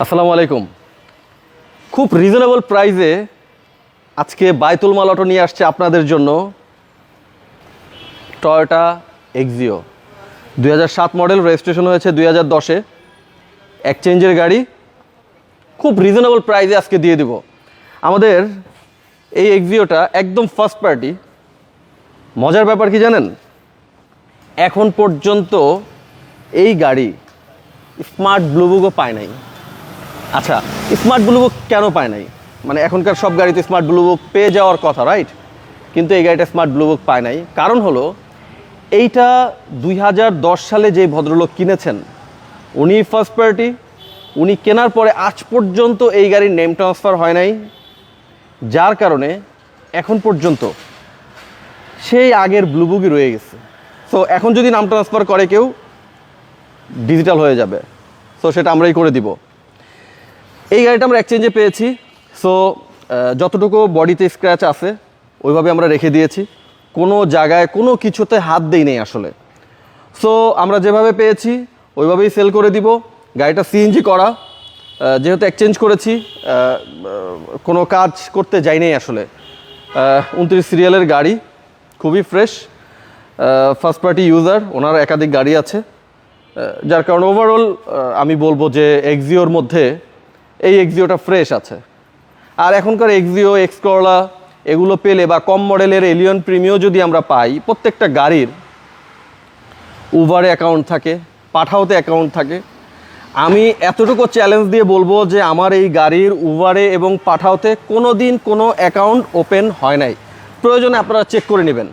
আসসালামু আলাইকুম। খুব রিজনেবল প্রাইসে আজকে বায়তুল মাল অটো নিয়ে আসছে আপনাদের জন্য টয়োটা এক্সিও দুই মডেল রেজিস্ট্রেশন হয়েছে দুই হাজার দশে। এক্সচেঞ্জের গাড়ি। খুব রিজনেবল প্রাইসে আজকে দিয়ে দিব। আমাদের এই এক্সিওটা একদম ফার্স্ট পার্টি মজার ব্যাপার কি জানেন? এখন পর্যন্ত এই গাড়ি স্মার্ট ব্লুবুকও পায় নাই। আচ্ছা স্মার্ট ব্লুবুক কেন পায় নাই? মানে এখনকার সব গাড়িতে স্মার্ট ব্লুবুক পেয়ে যাওয়ার কথা রাইট কিন্তু এই গাড়িটা স্মার্ট ব্লুবুক পায় নাই। কারণ হলো, এইটা দুই হাজার দশ সালে যে ভদ্রলোক কিনেছেন, উনি ফার্স্ট পার্টি উনি কেনার পরে আজ পর্যন্ত এই গাড়ির নেম ট্রান্সফার হয় নাই, যার কারণে এখন পর্যন্ত সেই আগের ব্লুবুকই রয়ে গেছে। সো এখন যদি নাম ট্রান্সফার করে কেউ ডিজিটাল হয়ে যাবে। সো সেটা আমরাই করে দিব। এই গাড়িটা আমরা এক্সচেঞ্জে পেয়েছি। সো যতটুকু বডিতে স্ক্র্যাচ আছে, ওইভাবে আমরা রেখে দিয়েছি। কোনো জায়গায় কোনো কিছুতে হাত দেই নেই আসলে। সো আমরা যেভাবে পেয়েছি, ওইভাবেই সেল করে দিব। গাড়িটা সিএনজি করা। যেহেতু এক্সচেঞ্জ করেছি কোনো কাজ করতে যাই নাই আসলে। উনত্রিশ সিরিয়ালের গাড়ি, খুবই fresh first party user owner একাধিক গাড়ি আছে। যার কারণে ওভারঅল আমি বলব যে এক্সিওর মধ্যে এই এক্সিওটা ফ্রেশ আছে। আর এখনকার এক্সিও এক্সকরলা এগুলো পেলে বা কম মডেলের এলিয়ন প্রিমিও যদি আমরা পাই, প্রত্যেকটা গাড়ির উবারে অ্যাকাউন্ট থাকে পাঠাওতে অ্যাকাউন্ট থাকে। আমি এতটুকু চ্যালেঞ্জ দিয়ে বলব যে আমার এই গাড়ির উবারে এবং পাঠাওতে কোনো দিন কোনো অ্যাকাউন্ট ওপেন হয় নাই। প্রয়োজনে আপনারা চেক করে নেবেন।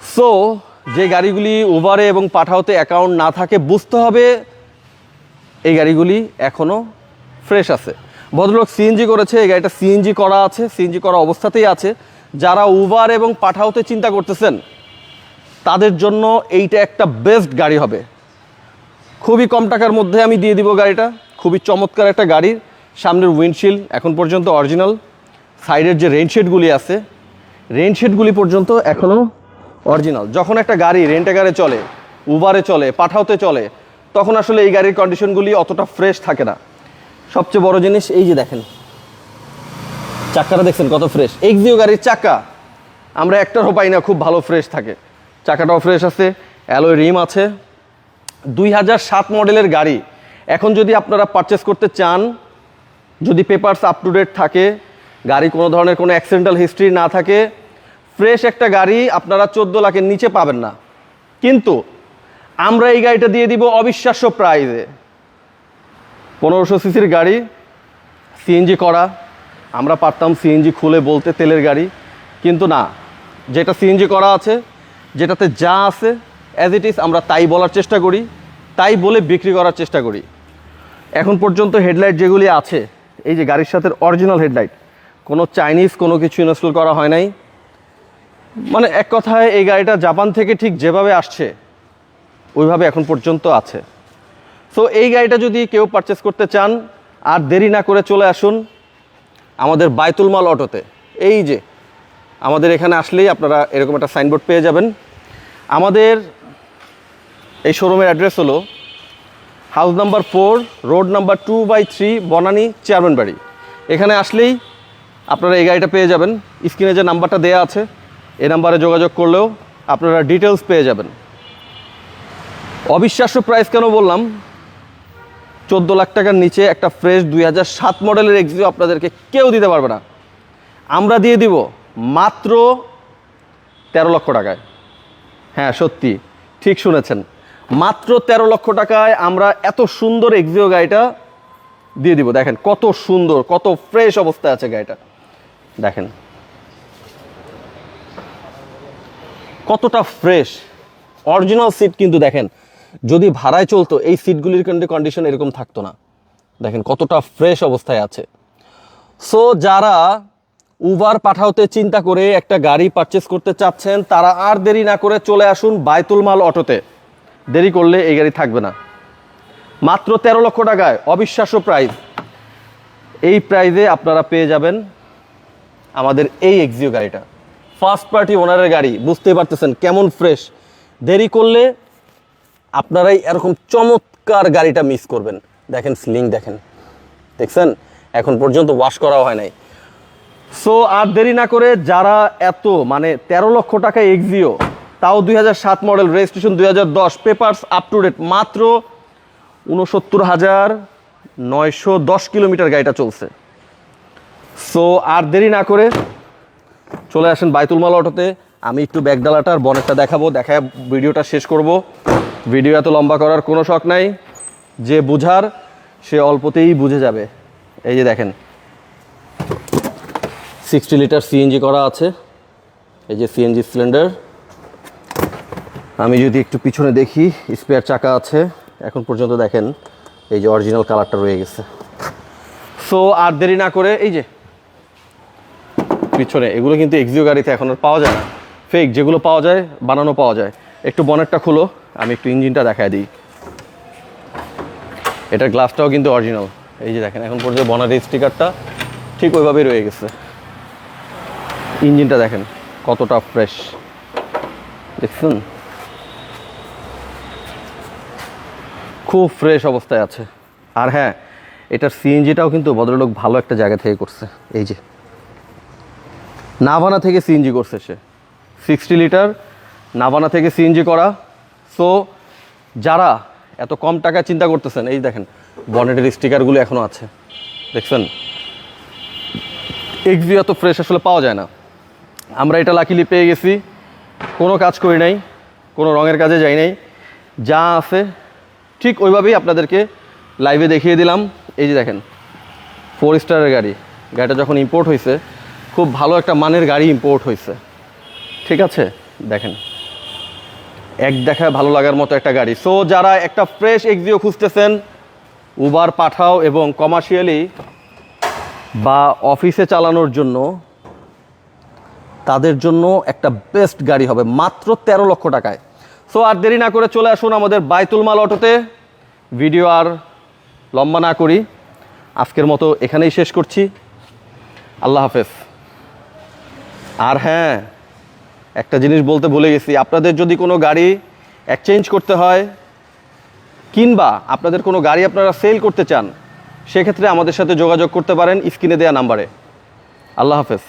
সো যে গাড়িগুলি উবারে এবং পাঠাওতে অ্যাকাউন্ট না থাকে, বুঝতে হবে এই গাড়িগুলি এখনও ফ্রেশ আছে। ভদ্রলোক সিএনজি করেছে, এই গাড়িটা সিএনজি করা আছে সিএনজি করা অবস্থাতেই আছে। যারা উবার এবং পাঠাওতে চিন্তা করতেছেন, তাদের জন্য এইটা একটা বেস্ট গাড়ি হবে। খুবই কম টাকার মধ্যে আমি দিয়ে দিব গাড়িটা, খুবই চমৎকার একটা গাড়ির সামনের উইন্ডশিল্ড এখন পর্যন্ত অরিজিনাল সাইডের যে রেনশেডগুলি আছে রেনশেডগুলি পর্যন্ত এখনও অরিজিনাল যখন একটা গাড়ি রেন্টে গাড়ি চলে উবারে চলে, পাঠাওতে চলে, তখন আসলে এই গাড়ির কন্ডিশনগুলি অতটা ফ্রেশ থাকে না। সবচেয়ে বড় জিনিস এই যে দেখেন। চাকাটা দেখছেন কত ফ্রেশ এক্সিও গাড়ির চাকা, আমরা একটারও পাই না, খুব ভালো ফ্রেশ থাকে। চাকাটাও ফ্রেশ আছে অ্যালোয় রিম আছে। দুই হাজার সাত মডেলের গাড়ি। এখন যদি আপনারা পারচেস করতে চান, যদি পেপারস আপ টু ডেট থাকে, গাড়ি কোনো ধরনের কোনো অ্যাক্সিডেন্টাল হিস্ট্রি না থাকে ফ্রেশ একটা গাড়ি আপনারা চোদ্দ লাখের নিচে পাবেন না। কিন্তু আমরা এই গাড়িটা দিয়ে দিব অবিশ্বাস্য প্রাইজে পনেরোশো সিসির গাড়ি সিএনজি করা, আমরা পারতাম সিএনজি খুলে বলতে তেলের গাড়ি, কিন্তু না। যেটা সিএনজি করা আছে, যেটাতে যা আছে অ্যাজ ইট ইজ আমরা তাই বলার চেষ্টা করি, তাই বলে বিক্রি করার চেষ্টা করি। এখন পর্যন্ত হেডলাইট যেগুলি আছে, এই যে গাড়ির সাথে অরিজিনাল হেডলাইট কোনো চাইনিজ কোনো কিছু ইনস্টল করা হয় নাই। মানে এক কথায় এই গাড়িটা জাপান থেকে ঠিক যেভাবে আসছে, ওইভাবে এখন পর্যন্ত আছে। সো এই গাড়িটা যদি কেউ পারচেস করতে চান, আর দেরি না করে চলে আসুন আমাদের বায়তুল মাল অটোতে। এই যে, আমাদের এখানে আসলেই আপনারা এরকম একটা সাইনবোর্ড পেয়ে যাবেন। আমাদের এই শোরুমের অ্যাড্রেস হলো house number four road number two by three Banani chairman Bari. এখানে আসলেই আপনারা এই গাড়িটা পেয়ে যাবেন। স্ক্রিনে যে নাম্বারটা দেয়া আছে, এই নাম্বারে যোগাযোগ করলেও আপনারা ডিটেলস পেয়ে যাবেন। অবিশ্বাস্য প্রাইস কেন বললাম? চোদ্দ লাখ টাকার নিচে একটা ফ্রেশ দুই হাজার সাত মডেলের এক্সিও আপনাদেরকে কেউ দিতে পারবে না। আমরা দিয়ে দিব মাত্র তেরো লক্ষ টাকায়। হ্যাঁ সত্যি। ঠিক শুনেছেন। মাত্র তেরো লক্ষ টাকায় আমরা এত সুন্দর এক্সিও গাড়িটা দিয়ে দিব। দেখেন কত সুন্দর, কত ফ্রেশ অবস্থায় আছে গাড়িটা। দেখেন। কতটা ফ্রেশ। অরিজিনাল সিট কিন্তু দেখেন। যদি ভাড়ায় চলতো, এই সিটগুলির কিন্তু কন্ডিশন এরকম থাকতো না। দেখেন কতটা ফ্রেশ অবস্থায় আছে। সো যারা উবার পাঠাওতে চিন্তা করে একটা গাড়ি পারচেস করতে চাচ্ছেন, তারা আর দেরি না করে চলে আসুন বায়তুল মাল অটোতে। দেরি করলে এই গাড়ি থাকবে না। মাত্র তেরো লক্ষ টাকায় অবিশ্বাস্য প্রাইস এই প্রাইজে আপনারা পেয়ে যাবেন আমাদের এই এক্সিও গাড়িটা। ফার্স্ট পার্টি ওনারের গাড়ি, বুঝতেই পারতেছেন কেমন ফ্রেশ দেরি করলে আপনারাই এরকম চমৎকার গাড়িটা মিস করবেন। দেখেন স্লিং দেখেন। দেখছেন? এখন পর্যন্ত ওয়াশ করা হয় নাই। সো আর দেরি না করে যারা এত মানে তেরো লক্ষ টাকা এক্সিও তাও দুই মডেল রেজিস্ট্রেশন দুই হাজার দশ পেপার্স আপ টু ডেট মাত্র উনসত্তর হাজার নয়শো দশ কিলোমিটার গাড়িটা চলছে। সো আর দেরি না করে চলে আসেন বাইতুল মাল অটোতে। আমি একটু ব্যাগডালাটার বনেটটা দেখাবো, দেখায় ভিডিওটা শেষ করব। ভিডিও এত লম্বা করার কোনো শখ নাই। যে বুঝার, সে অল্পতেই বুঝে যাবে। এই যে দেখেন। সিক্সটি লিটার সিএনজি করা আছে। এই যে সিএনজি সিলিন্ডার। আমি যদি একটু পিছনে দেখি, স্পেয়ার চাকা আছে। এখন পর্যন্ত দেখেন, এই যে অরিজিনাল কালারটা রয়ে গেছে। সো, আর দেরি না করে, এই যে, পিছনে, এগুলো কিন্তু এক্সিও গাড়িতে এখন আর পাওয়া যায় না। ফেক যেগুলো পাওয়া যায়, বানানো পাওয়া যায়। একটু বনেটটা খুলো। আমি একটু ইঞ্জিনটা দেখায় দিই। এটার গ্লাসটাও কিন্তু অরিজিনাল এই যে দেখেন, এখন পর্যন্ত বনারের স্টিকারটা ঠিক ওইভাবেই রয়ে গেছে। ইঞ্জিনটা দেখেন, কতটা ফ্রেশ দেখছেন? খুব ফ্রেশ অবস্থায় আছে। আর হ্যাঁ এটার সিএনজিটাও কিন্তু ভদ্রলোক ভালো একটা জায়গা থেকে করছে। এই যে। নাভানা থেকে সিএনজি করছে সে। সিক্সটি লিটার নাভানা থেকে সিএনজি করা। সো যারা এত কম টাকা চিন্তা করতেছেন, এই দেখেন বনেটের স্টিকারগুলো এখনও আছে। দেখছেন? এক্সি এত ফ্রেশ আসলে পাওয়া যায় না। আমরা এটা লাকিলি পেয়ে গেছি। কোনো কাজ করি নাই, কোনো রঙের কাজে যাই নাই। যা আছে, ঠিক ওইভাবেই আপনাদেরকে লাইভে দেখিয়ে দিলাম। এই যে দেখেন ফোর স্টারের গাড়ি। গাড়িটা যখন ইম্পোর্ট হয়েছে খুব ভালো একটা মানের গাড়ি ইম্পোর্ট হয়েছে ঠিক আছে? দেখেন। এক দেখায় ভালো লাগার মতো একটা গাড়ি। সো যারা একটা ফ্রেশ এক্সিও খুঁজতেছেন উবার পাঠাও এবং কমার্শিয়ালি বা অফিসে চালানোর জন্য, তাদের জন্য একটা বেস্ট গাড়ি হবে, মাত্র তেরো লক্ষ টাকায়। সো আর দেরি না করে চলে আসুন আমাদের বাইতুল মাল অটোতে। ভিডিও আর লম্বা না করি। আজকের মতো এখানেই শেষ করছি। আল্লাহ হাফেজ। আর হ্যাঁ একটা জিনিস বলতে ভুলে গেছি। আপনাদের যদি কোনো গাড়ি এক্সচেঞ্জ করতে হয়, কিংবা আপনাদের কোনো গাড়ি আপনারা সেল করতে চান, সেক্ষেত্রে আমাদের সাথে যোগাযোগ করতে পারেন স্ক্রিনে দেওয়া নাম্বারে। আল্লাহ হাফেজ।